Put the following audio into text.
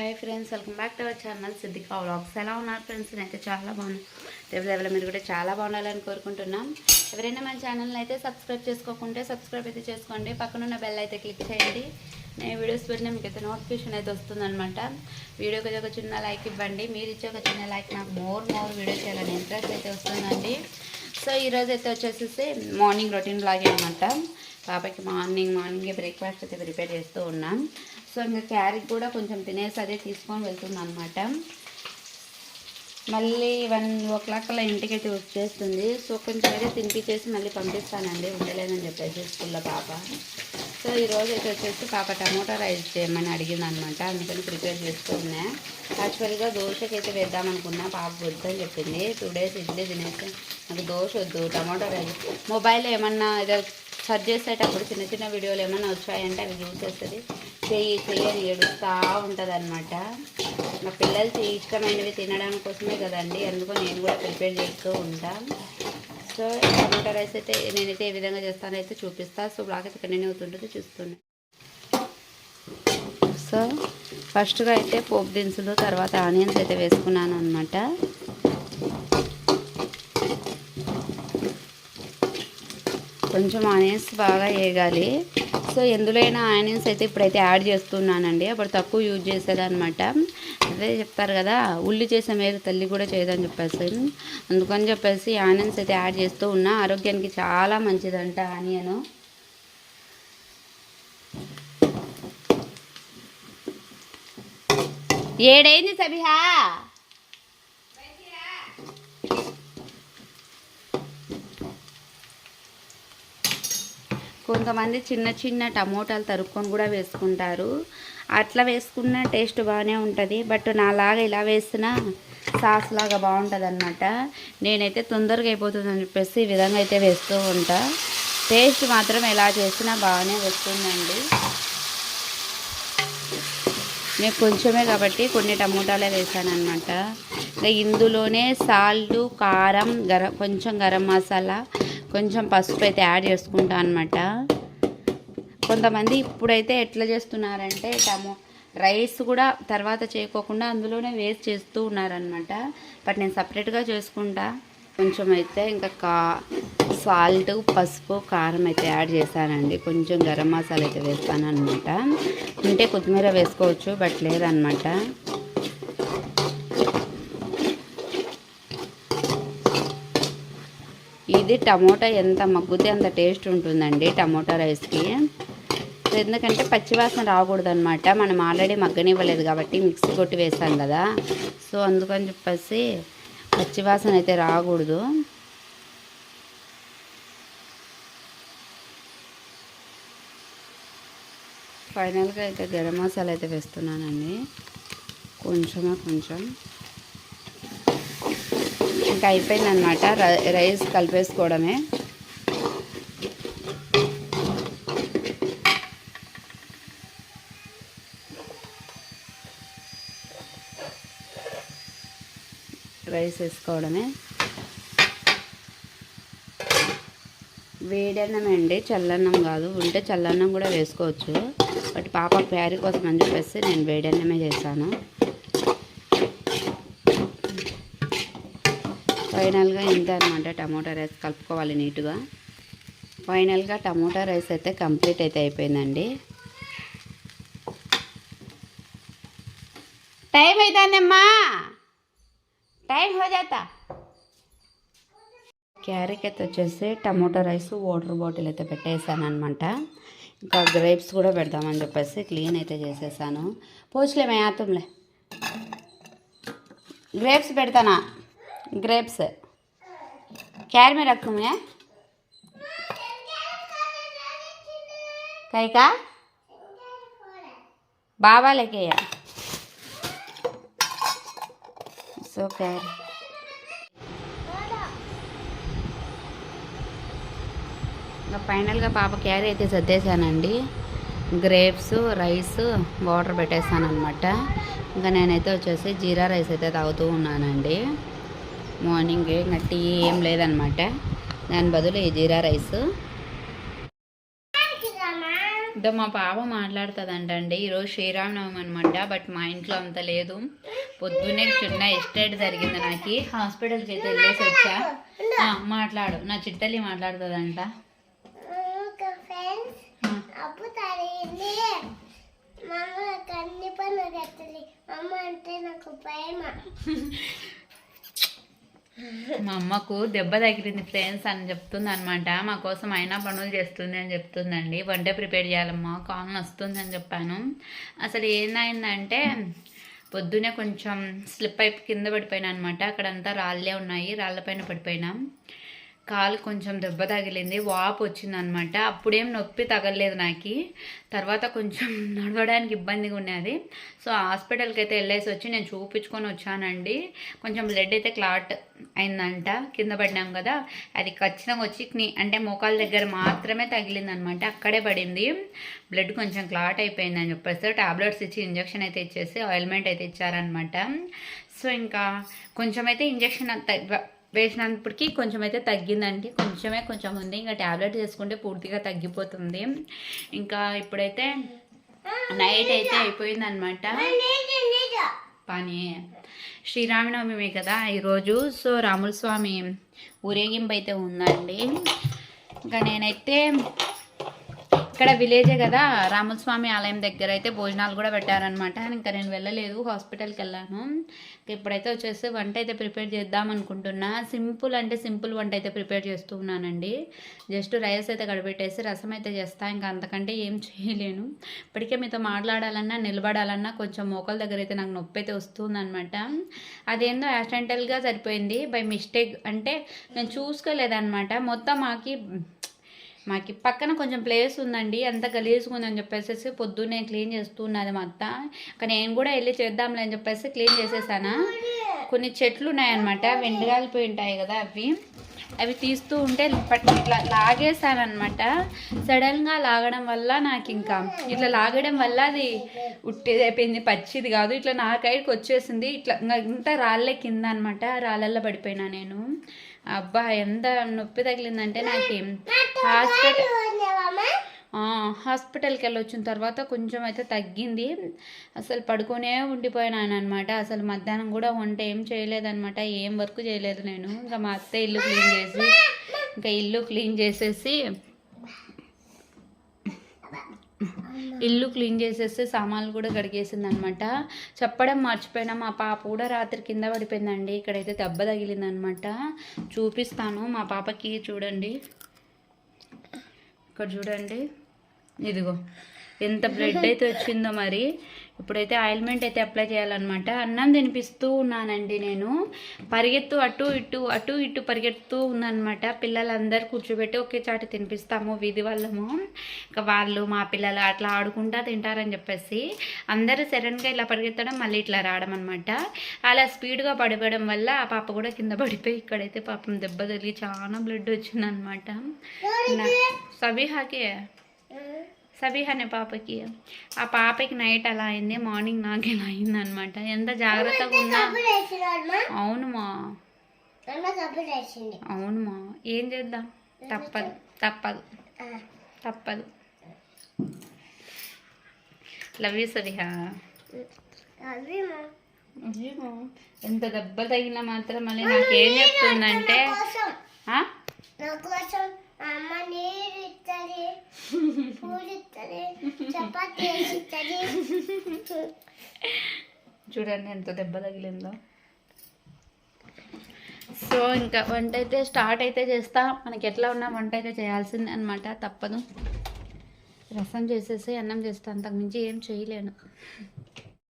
Hi friends welcome back to our channel Siddhika vlogs ఎలా ఉన్నారు friends నేనైతే చాలా బాగున్నాను రేపు లెవెల్ మీరు కూడా చాలా బాగుండాలని కోరుకుంటున్నాం. ఎవరైనా మన ఛానల్ని అయితే సబ్స్క్రైబ్ చేసుకోకుంటే సబ్స్క్రైబ్ అయితే చేసుకోండి. పక్కనున్న బెల్ అయితే క్లిక్ చేయండి. నేను వీడియోస్ పెట్టిన మీకు అయితే నోటిఫికేషన్ అయితే వస్తుందనమాట వీడియోకి ఒక చిన్న లైక్ ఇవ్వండి. మీరు ఇచ్చే ఒక చిన్న లైక్ నాకు మోర్ మోర్ వీడియో చేయాలని ఇంట్రెస్ట్ అయితే వస్తుందండి. సో ఈరోజు అయితే వచ్చేసేసి మార్నింగ్ రొటీన్ లాగే అనమాట పాపకి మార్నింగ్ మార్నింగే బ్రేక్ఫాస్ట్ అయితే ప్రిపేర్ చేస్తూ ఉన్నాం. సో ఇంకా క్యారీ కూడా కొంచెం తినేసి అదే తీసుకొని వెళ్తుంది అనమాట మళ్ళీ వన్ ఓ క్లాక్ అలా ఇంటికి అయితే వచ్చేస్తుంది. సో కొంచెం అయితే తినిపించేసి మళ్ళీ పంపిస్తానండి ఉండలేదని చెప్పేసి స్కూల్లో పాప. సో ఈరోజు అయితే వచ్చేసి పాప టమోటా రైస్ చేయమని అడిగింది అనమాట అందుకని ప్రిపేర్ చేసుకున్నా. యాక్చువల్గా దోశకి అయితే వేద్దాం అనుకున్నా పాప వద్దని చెప్పింది. టూ డేస్ ఇడ్లీ తినేసి నాకు దోశ వద్దు టమోటా రైస్. మొబైల్ ఏమన్నా ఏదో సర్చ్ చేసేటప్పుడు చిన్న చిన్న వీడియోలు ఏమైనా వచ్చాయంటే అవి చూసేస్తుంది చెయ్యి చెయ్యి అని ఏడుస్తూ ఉంటుంది అనమాట మా పిల్లలకి ఇష్టమైనవి తినడం కోసమే కదండి. అందుకు నేను కూడా ప్రిపేర్ చేస్తూ ఉంటాను సో టమాటా రైస్ అయితే నేనైతే ఏ విధంగా చేస్తానో అయితే చూపిస్తాను సో బ్లాక్ అయితే కంటిన్యూ అవుతుంటుంది చూస్తున్నాను సో ఫస్ట్గా అయితే పోపు దినుసులు తర్వాత ఆనియన్స్ అయితే వేసుకున్నాను అనమాట కొంచెం ఆనియన్స్ బాగా వేగాలి సో ఎందులోనైనా ఆనియన్స్ అయితే ఇప్పుడైతే యాడ్ చేస్తున్నానండి. అప్పుడు తక్కువ యూజ్ చేసేదనమాట అదే చెప్తారు కదా ఉల్లి చేసే మీద తల్లి కూడా చేయదని చెప్పేసి. అందుకని చెప్పేసి ఆనియన్స్ అయితే యాడ్ చేస్తూ ఉన్నా. ఆరోగ్యానికి చాలా మంచిదంట ఆనియను. ఏడైంది సబిహా? కొంతమంది చిన్న చిన్న టమోటాలు తరుక్కొని కూడా వేసుకుంటారు. అట్లా వేసుకున్న టేస్ట్ బాగానే ఉంటుంది. బట్ నాలాగా ఇలా వేసిన సాస్ లాగా బాగుంటుంది అనమాట నేనైతే తొందరగా అయిపోతుందని చెప్పేసి ఈ విధంగా అయితే వేస్తూ ఉంటా. టేస్ట్ మాత్రం ఎలా చేసినా బాగానే వస్తుందండి. నేను కొంచెమే కాబట్టి కొన్ని టమోటాలే వేసాను అనమాట ఇంకా ఇందులోనే సాల్ట్ కారం గరం కొంచెం గరం మసాలా కొంచెం పసుపు అయితే యాడ్ చేసుకుంటా అనమాట కొంతమంది ఇప్పుడైతే ఎట్లా చేస్తున్నారంటే టమో రైస్ కూడా తర్వాత చేయకోకుండా అందులోనే వేస్ట్ చేస్తూ ఉన్నారనమాట బట్ నేను సపరేట్గా చేసుకుంటా. కొంచెం అయితే ఇంకా కా సాల్ట్ పసుపు కారం అయితే యాడ్ చేశానండి. కొంచెం గరం మసాలా అయితే వేస్తాను అనమాట ఉంటే కొత్తిమీర వేసుకోవచ్చు బట్ లేదనమాట ఇది టమోటా ఎంత మగ్గుతే అంత టేస్ట్ ఉంటుందండి టమోటా రైస్కి. ఎందుకంటే పచ్చివాసన రాకూడదు అనమాట మనం ఆల్రెడీ మగ్గనివ్వలేదు కాబట్టి మిక్సీ కొట్టి వేసాం కదా. సో అందుకని చెప్పేసి పచ్చివాసన అయితే రాకూడదు. ఫైనల్గా అయితే గరం మసాలా అయితే వేస్తున్నానండి. కొంచెమే కొంచెం. ఇంకా అయిపోయిందనమాట రైస్ కలిపేసుకోవడమే. రైస్ వేసుకోవడమే. వేడన్నం అండి చల్లన్నం కాదు. ఉంటే చల్లన్నం కూడా వేసుకోవచ్చు. బట్ పాప ప్యారీ కోసం అని చెప్పేసి నేను వేడన్నమే చేశాను. ఫైనల్గా ఇంత అనమాట టమోటా రైస్ కలుపుకోవాలి నీట్గా. ఫైనల్గా టమోటా రైస్ అయితే కంప్లీట్ అయితే అయిపోయిందండి. టైం అవుతుందమ్మా క్యారెట్ అయితే వచ్చేసి టమాటో రైస్ వాటర్ బాటిల్ అయితే పెట్టేసాను అనమాట ఇంకా గ్రేప్స్ కూడా పెడదామని చెప్పేసి క్లీన్ అయితే చేసేసాను. పోచలేమే ఆతంలే గ్రేప్స్ పెడతానా? గ్రేప్స్. క్యారీ మీద రక్కుమే కైకా? బాబాలకేయ సో క్యారీ ఇంకా ఫైనల్గా పాప క్యారీ అయితే సర్దేశానండి. గ్రేప్స్ రైస్ వాటర్ పెట్టేస్తాను అనమాట ఇంకా నేనైతే వచ్చేసి జీరా రైస్ అయితే తాగుతూ ఉన్నానండి. మార్నింగ్ ఇంకా టీ ఏం లేదనమాట దాని బదులు ఈ జీరా రైస్. ఇంకా మా పాప మాట్లాడుతుందంటండి ఈరోజు శ్రీరామనవమి అనమాట బట్ మా ఇంట్లో అంత లేదు. పొద్దున్నే చిన్న ఎస్టేట్ జరిగింది నాకు. హాస్పిటల్కి అయితే వెళ్ళేసి వచ్చా. మాట్లాడు. నా చిట్టలి మాట్లాడుతుందంట. అప్పు తరిగింది మమ్మ నాకు అన్ని పనులు కట్టది అమ్మ అంటే నాకు ప్రేమ మా అమ్మకు దెబ్బ తగిలింది ఫ్రెండ్స్ అని చెప్తుంది అనమాట మా కోసం అయినా పనులు చేస్తుంది అని చెప్తుందండి. వంట ప్రిపేర్ చేయాలమ్మా కాల్ వస్తుంది అని చెప్పాను. అసలు ఏమైందంటే పొద్దునే కొంచెం స్లిప్ అయిపోయి కింద పడిపోయినా అనమాట అక్కడంతా రాళ్ళే ఉన్నాయి రాళ్ళపైన పడిపోయినా. కాలు కొంచెం దెబ్బ తగిలింది వాపు వచ్చింది అనమాట అప్పుడేం నొప్పి తగలలేదు నాకు. తర్వాత కొంచెం నడవడానికి ఇబ్బందిగా ఉన్నది సో హాస్పిటల్కి అయితే వెళ్ళేసి వచ్చి నేను చూపించుకొని వచ్చానండి. కొంచెం బ్లడ్ అయితే క్లాట్ అయిందంట కింద పడినాం కదా. అది ఖచ్చితంగా వచ్చి నీ అంటే మోకాల దగ్గర మాత్రమే తగిలింది అనమాట అక్కడే పడింది. బ్లడ్ కొంచెం క్లాట్ అయిపోయింది అని చెప్పేసి టాబ్లెట్స్ ఇచ్చి ఇంజెక్షన్ అయితే ఇచ్చేసి ఆయిల్మెంట్ అయితే ఇచ్చారనమాట. సో ఇంకా కొంచెం అయితే ఇంజక్షన్ వేసినప్పటికీ కొంచెం అయితే తగ్గిందండి. కొంచెమే కొంచెం ఉంది. ఇంకా ట్యాబ్లెట్ చేసుకుంటే పూర్తిగా తగ్గిపోతుంది. ఇంకా ఇప్పుడైతే నైట్ అయితే అయిపోయింది అనమాట పని శ్రీరామనవమి కదా ఈరోజు. సో రాముల స్వామి ఊరేగింపు అయితే ఉందండి. ఇంకా నేనైతే ఇక్కడ విలేజే కదా రామస్వామి ఆలయం దగ్గర అయితే భోజనాలు కూడా పెట్టారనమాట ఇంకా నేను వెళ్ళలేదు హాస్పిటల్కి వెళ్ళాను. ఇప్పుడైతే వచ్చేసి వంట అయితే ప్రిపేర్ చేద్దాం అనుకుంటున్నా. సింపుల్ అంటే సింపుల్ వంట అయితే ప్రిపేర్ చేస్తూ ఉన్నానండి. జస్ట్ రైస్ అయితే గడిపెట్టేసి రసం అయితే చేస్తా. ఇంకా అంతకంటే ఏం చేయలేను. ఇప్పటికే మీతో మాట్లాడాలన్నా నిలబడాలన్నా కొంచెం మోకల దగ్గర అయితే నాకు నొప్పి అయితే వస్తుందన్నమాట. అదేందో యాక్సిడెంటల్గా సరిపోయింది. బై మిస్టేక్ అంటే నేను చూసుకోలేదన్నమాట. మొత్తం మాకి మాకి పక్కన కొంచెం ప్లేస్ ఉందండి అంత గలీజ్గా ఉందని చెప్పేసి పొద్దున్నే క్లీన్ చేస్తున్నది మా అత్త. ఇంకా నేను కూడా వెళ్ళి చేద్దాంలే అని చెప్పేసి క్లీన్ చేసేసాను. కొన్ని చెట్లు ఉన్నాయన్నమాట వెండిరాలిపోయి ఉంటాయి కదా అవి. అవి తీస్తూ ఉంటే ఇట్లా లాగేసానమాట సడన్గా లాగడం వల్ల నాకు ఇంకా ఇట్లా లాగడం వల్ల అది ఉట్టేది అయిపోయింది పచ్చిది కాదు. ఇట్లా నా కైకి వచ్చేసింది ఇట్లా ఇంకా ఇంత రాళ్ళే కింద అనమాట రాళ్ళల్లో పడిపోయినా నేను. అబ్బా ఎంత నొప్పి తగిలిందంటే నాకు. హాస్పిటల్ హాస్పిటల్కి వెళ్ళి వచ్చిన తర్వాత కొంచెం అయితే తగ్గింది. అసలు పడుకునే ఉండిపోయినాను అనమాట. అసలు మధ్యాహ్నం కూడా వంట ఏం చేయలేదన్నమాట ఏం వర్క్ చేయలేదు నేను. ఇంకా మా అత్త ఇల్లు క్లీన్ చేసి ఇంకా ఇల్లు క్లీన్ చేసేసి ఇల్లు క్లీన్ చేసేస్తే సామాన్లు కూడా కడిగేసింది అనమాట చెప్పడం మర్చిపోయినా మా పాప కూడా రాత్రి కింద పడిపోయిందండి. ఇక్కడైతే దెబ్బ తగిలిందనమాట. చూపిస్తాను. మా పాపకి చూడండి. ఇక్కడ చూడండి. ఇదిగో ఎంత బ్లడ్ అయితే వచ్చిందో మరి. ఇప్పుడైతే ఆయిల్మెంట్ అయితే అప్లై చేయాలన్నమాట. అన్నం తినిపిస్తూ ఉన్నానండి నేను. పరిగెత్తు అటు ఇటు అటు ఇటు పరిగెత్తూ ఉందన్నమాట పిల్లలందరూ కూర్చోబెట్టి ఒకే చాటి తినిపిస్తాము వీధి వాళ్ళము. ఇంకా వాళ్ళు మా పిల్లలు అట్లా ఆడుకుంటా తింటారని చెప్పేసి అందరూ సడన్గా ఇలా పరిగెత్తడం మళ్ళీ ఇట్లా రావడం అనమాట అలా స్పీడ్గా పడిపోవడం వల్ల ఆ పాప కూడా కింద పడిపోయి ఇక్కడైతే పాపం దెబ్బ తగిలి చాలా బ్లడ్ వచ్చిందనమాట సబీహాకే? సబీహ్ అనే పాపకి. ఆ పాపకి నైట్ అలా అయింది మార్నింగ్ నాకు ఇలా అయింది అనమాట ఎంత జాగ్రత్తగా ఉన్నా అవునుమా అవునుమా ఏం చేద్దాం? తప్పదు తప్పదు. తప్పదు. Love you Sabiha. ఎంత దెబ్బ తగిలినా మాత్రం మళ్ళీ నాకేం చెప్తుందంటే అమ్మ నీరు ఇస్తుంది పూలు ఇస్తుంది చపాతీ ఇస్తుంది చూడండి ఎంత దెబ్బ తగిలిందో. సో ఇంకా వంట అయితే స్టార్ట్ అయితే చేస్తా. మనకి ఎట్లా ఉన్నా వంట అయితే చేయాల్సిందే అనమాట తప్పదు. రసం చేసేసి అన్నం చేస్తా. అంతకుమించి ఏం చేయలేను.